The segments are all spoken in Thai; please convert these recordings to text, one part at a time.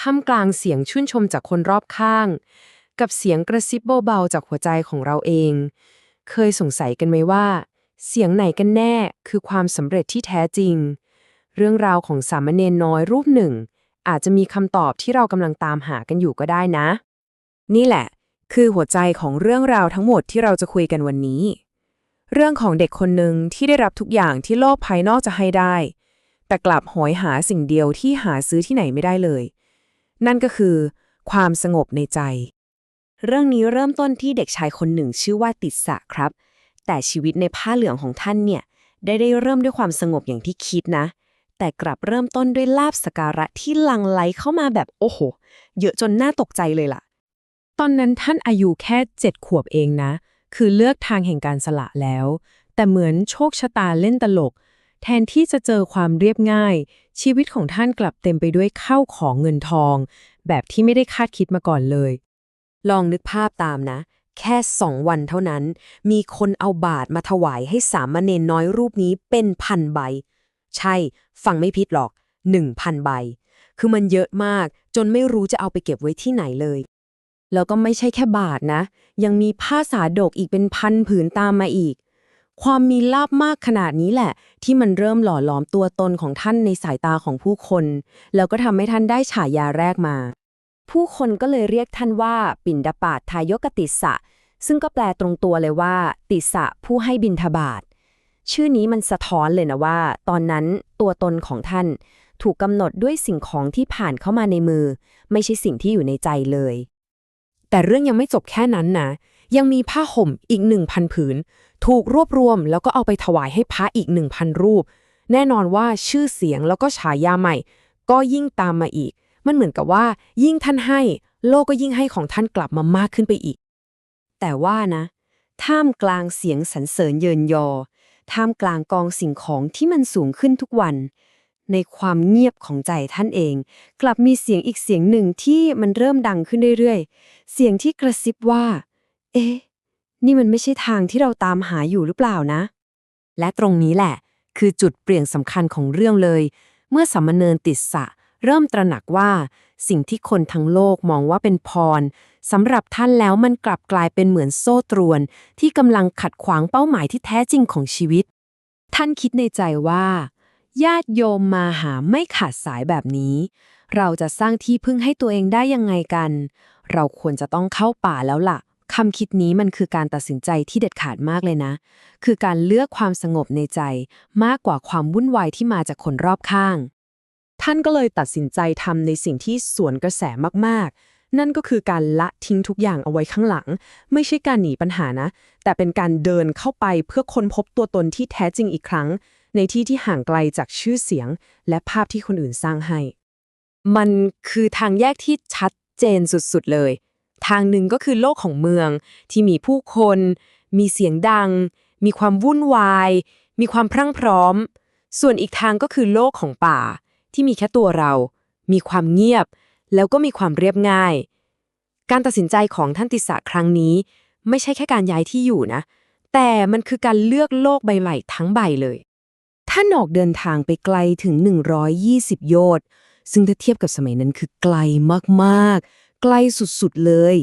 ท่ามกลางเสียงชื่นชมจากคนรอบข้าง กับเสียงกระซิบเบาๆจากหัวใจของเราเอง เคยสงสัยกันไหมว่า เสียงไหนกันแน่คือความสำเร็จที่แท้จริง เรื่องราวของสามเณรน้อยรูปหนึ่ง อาจจะมีคำตอบที่เรากำลังตามหากันอยู่ก็ได้นะ นี่แหละ คือหัวใจของเรื่องราวทั้งหมดที่เราจะคุยกันวันนี้ เรื่องของเด็กคนหนึ่งที่ได้รับทุกอย่างที่โลกภายนอกจะให้ได้แต่กลับหอยหาสิ่งเดียวที่หาซื้อที่ไหนไม่ได้เลย นั่นก็คือ ความสงบในใจ เรื่องนี้เริ่มต้นที่เด็กชายคนหนึ่งชื่อว่าติดสะครับ แต่ชีวิตในผ้าเหลืองของท่านเนี่ยได้ได้เริ่มด้วยความสงบอย่างที่คิดนะ แต่กลับเริ่มต้นด้วยลาบสการะที่ลังไหลเข้ามาแบบโอ้โห เยอะจนน่าตกใจเลยล่ะ ตอนนั้นท่านอายุแค่เจ็ดขวบเองนะ คือเลือกทางแห่งการสละแล้ว แต่เหมือนโชคชะตาเล่นตลก แทนที่จะเจอความเรียบง่าย ชีวิตของท่านกลับเต็มไปด้วยข้าวของเงินทอง แบบที่ไม่ได้คาดคิดมาก่อนเลย ลองนึกภาพตามนะ แค่สองวันเท่านั้น มีคนเอาบาทมาถวายให้สามเณรน้อยรูปนี้เป็นพันใบ ใช่ ฟังไม่ผิดหรอกหนึ่งพันใบ คือมันเยอะมาก จนไม่รู้จะเอาไปเก็บไว้ที่ไหนเลย แล้วก็ไม่ใช่แค่บาทนะ ยังมีผ้าสาดกอีกเป็นพันผืนตามมาอีก ความมีลาบมากขนาดนี้แหละ ที่มันเริ่มหล่อหลอมตัวตนของท่านในสายตาของผู้คน แล้วก็ทำให้ท่านได้ฉายาแรกมา ผู้คนก็เลยเรียกท่านว่า ปิ่นดาปาทายกติสะ ซึ่งก็แปลตรงตัวเลยว่า ติสะผู้ให้บินทบาทชื่อนี้มันสะท้อนเลยนะว่า ตอนนั้นตัวตนของท่าน ถูกกำหนดด้วยสิ่งของที่ผ่านเข้ามาในมือ ไม่ใช่สิ่งที่อยู่ในใจเลย แต่เรื่องยังไม่จบแค่นั้นนะ ยังมีผ้าห่มอีกหนึ่งพันผืน ถูกรวบรวมแล้วก็เอาไปถวายให้พระอีกหนึ่งพันรูป แน่นอนว่าชื่อเสียงแล้วก็ฉายาใหม่ ก็ยิ่งตามมาอีก มันเหมือนกับว่า ยิ่งท่านให้ โลกก็ยิ่งให้ของท่านกลับมามากขึ้นไปอีก แต่ว่านะ ท่ามกลางเสียงสรรเสริญเยินยอ ท่ามกลางกองสิ่งของที่มันสูงขึ้นทุกวัน ในความเงียบของใจท่านเอง กลับมีเสียงอีกเสียงหนึ่งที่มันเริ่มดังขึ้นเรื่อยๆ เสียงที่กระซิบว่า เอ๊ะ นี่มันไม่ใช่ทางที่เราตามหาอยู่หรือเปล่านะ และตรงนี้แหละ คือจุดเปลี่ยนสำคัญของเรื่องเลย เมื่อสามเณรติดสะ เริ่มตระหนักว่าสิ่งที่คนทั้งโลกมองว่าเป็นพรสำหรับท่านแล้วมันกลับกลายเป็นเหมือนโซ่ตรวน ที่กำลังขัดขวางเป้าหมายที่แท้จริงของชีวิต ท่านคิดในใจว่า ญาติโยมมาหาไม่ขาดสายแบบนี้ เราจะสร้างที่พึ่งให้ตัวเองได้ยังไงกัน เราควรจะต้องเข้าป่าแล้วล่ะ คำคิดนี้มันคือการตัดสินใจที่เด็ดขาดมากเลยนะ คือการเลือกความสงบในใจมากกว่าความวุ่นวายที่มาจากคนรอบข้าง ท่านก็เลยตัดสินใจทำในสิ่งที่สวนกระแสมากๆ นั่นก็คือการละทิ้งทุกอย่างเอาไว้ข้างหลัง ไม่ใช่การหนีปัญหานะ แต่เป็นการเดินเข้าไปเพื่อค้นพบตัวตนที่แท้จริงอีกครั้ง ในที่ที่ห่างไกลจากชื่อเสียง และภาพที่คนอื่นสร้างให้ มันคือทางแยกที่ชัดเจนสุดๆเลย ทางหนึ่งก็คือโลกของเมือง ที่มีผู้คน มีเสียงดัง มีความวุ่นวาย มีความพรั่งพร้อม ส่วนอีกทางก็คือโลกของป่า ที่มีแค่ตัวเรา มีความเงียบ แล้วก็มีความเรียบง่าย การตัดสินใจของท่านติสะครั้งนี้ ไม่ใช่แค่การย้ายที่อยู่นะ แต่มันคือการเลือกโลกใบใหม่ทั้งใบเลย ท่านออกเดินทางไปไกลถึง 120 โยชน์ซึ่งถ้าเทียบกับสมัยนั้นคือไกลมากๆ ไกลสุดๆเลย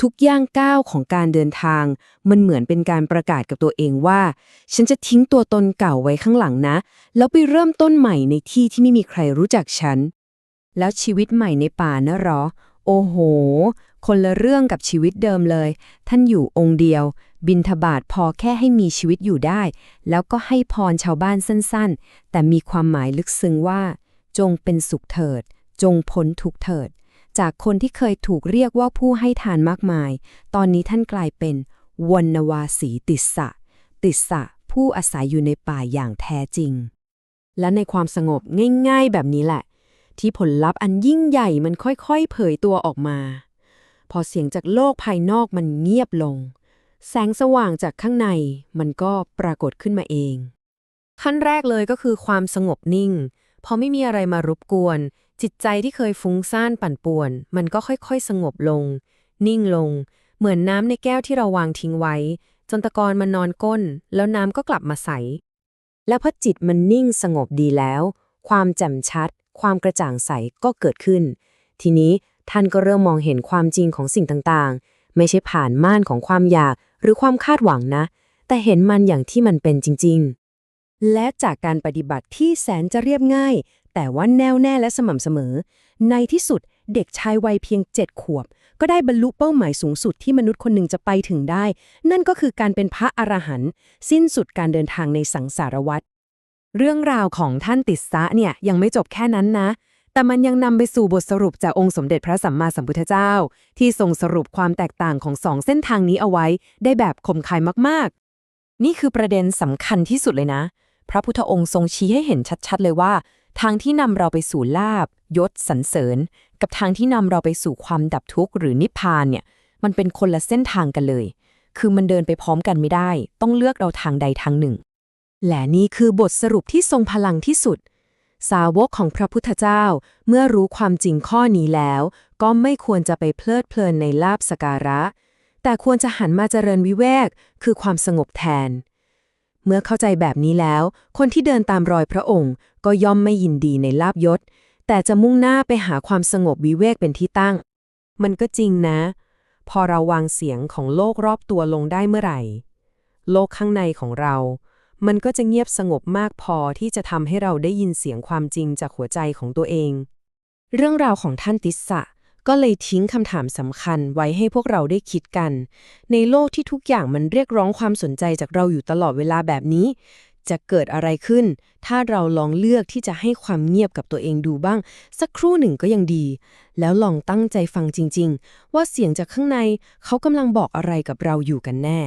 ทุกย่างก้าวของการเดินทาง มันเหมือนเป็นการประกาศกับตัวเองว่า ฉันจะทิ้งตัวตนเก่าไว้ข้างหลังนะ แล้วไปเริ่มต้นใหม่ในที่ที่ไม่มีใครรู้จักฉัน แล้วชีวิตใหม่ในป่านะหรอ โอ้โห คนละเรื่องกับชีวิตเดิมเลย ท่านอยู่องค์เดียว บินทบาทพอแค่ให้มีชีวิตอยู่ได้ แล้วก็ให้พรชาวบ้านสั้น ๆ แต่มีความหมายลึกซึ้งว่า จงเป็นสุขเถิด จงพ้นทุกเถิด จากคนที่เคยถูกเรียกว่าผู้ให้ทานมากมาย ตอนนี้ท่านกลายเป็นวรรณวาสีติสสะ ติสสะ ผู้อาศัยอยู่ในป่าอย่างแท้จริง และในความสงบง่ายๆแบบนี้แหละ ที่ผลลัพธ์อันยิ่งใหญ่มันค่อยๆ เผยตัวออกมา พอเสียงจากโลกภายนอกมันเงียบลง แสงสว่างจากข้างในมันก็ปรากฏขึ้นมาเองขั้นแรกเลยก็คือความสงบนิ่ง พอไม่มีอะไรมารบกวน จิตใจที่เคยฟุ้งซ่านปั่นป่วน มันก็ค่อยๆ สงบลง นิ่งลง เหมือนน้ำในแก้วที่เราวางทิ้งไว้ จนตะกอนมันนอนก้น แล้วน้ำก็กลับมาใส แล้วพอจิตมันนิ่งสงบดีแล้ว ความแจ่มชัด ความกระจ่างใสก็เกิดขึ้น ทีนี้ท่านก็เริ่มมองเห็นความจริงของสิ่งต่างๆ ไม่ใช่ผ่านม่านของความอยากหรือความคาดหวังนะ แต่เห็นมันอย่างที่มันเป็นจริงๆ และจากการปฏิบัติที่แสนจะเรียบง่าย แต่ว่าแน่วแน่และสม่ำเสมอ ในที่สุดเด็กชายวัยเพียงเจ็ดขวบ ก็ได้บรรลุเป้าหมายสูงสุดที่มนุษย์คนหนึ่งจะไปถึงได้ นั่นก็คือการเป็นพระอรหันต์สิ้นสุดการเดินทางในสังสารวัฏเรื่องราวของท่านติสสะเนี่ยยังไม่จบแค่นั้นนะ แต่มันยังนำไปสู่บทสรุปจากองค์สมเด็จพระสัมมาสัมพุทธเจ้า ที่ทรงสรุปความแตกต่างของสองเส้นทางนี้เอาไว้ ได้แบบคมคายมากๆ นี่คือประเด็นสำคัญที่สุดเลยนะ พระพุทธองค์ทรงชี้ให้เห็นชัดๆ เลยว่า ทางที่นำเราไปสู่ลาบยศสรรเสริญ กับทางที่นำเราไปสู่ความดับทุกข์หรือนิพพานเนี่ย มันเป็นคนละเส้นทางกันเลย คือมันเดินไปพร้อมกันไม่ได้ ต้องเลือกเราทางใดทางหนึ่ง และนี่คือบทสรุปที่ทรงพลังที่สุด สาวกของพระพุทธเจ้า เมื่อรู้ความจริงข้อนี้แล้ว ก็ไม่ควรจะไปเพลิดเพลินในลาบสการะ แต่ควรจะหันมาเจริญวิเวก คือความสงบแทน เมื่อเข้าใจแบบนี้แล้ว คนที่เดินตามรอยพระองค์ก็ย่อมไม่ยินดีในลาบยศ แต่จะมุ่งหน้าไปหาความสงบวิเวกเป็นที่ตั้ง มันก็จริงนะ พอเราวางเสียงของโลกรอบตัวลงได้เมื่อไหร่ โลกข้างในของเรา มันก็จะเงียบสงบมากพอที่จะทำให้เราได้ยินเสียงความจริงจากหัวใจของตัวเอง เรื่องราวของท่านติสสะ ก็เลยทิ้งคำถามสำคัญไว้ให้พวกเราได้คิดกัน ในโลกที่ทุกอย่างมันเรียกร้องความสนใจจากเราอยู่ตลอดเวลาแบบนี้ จะเกิดอะไรขึ้น ถ้าเราลองเลือกที่จะให้ความเงียบกับตัวเองดูบ้าง สักครู่หนึ่งก็ยังดี แล้วลองตั้งใจฟังจริง ๆ ว่าเสียงจากข้างในเขากำลังบอกอะไรกับเราอยู่กันแน่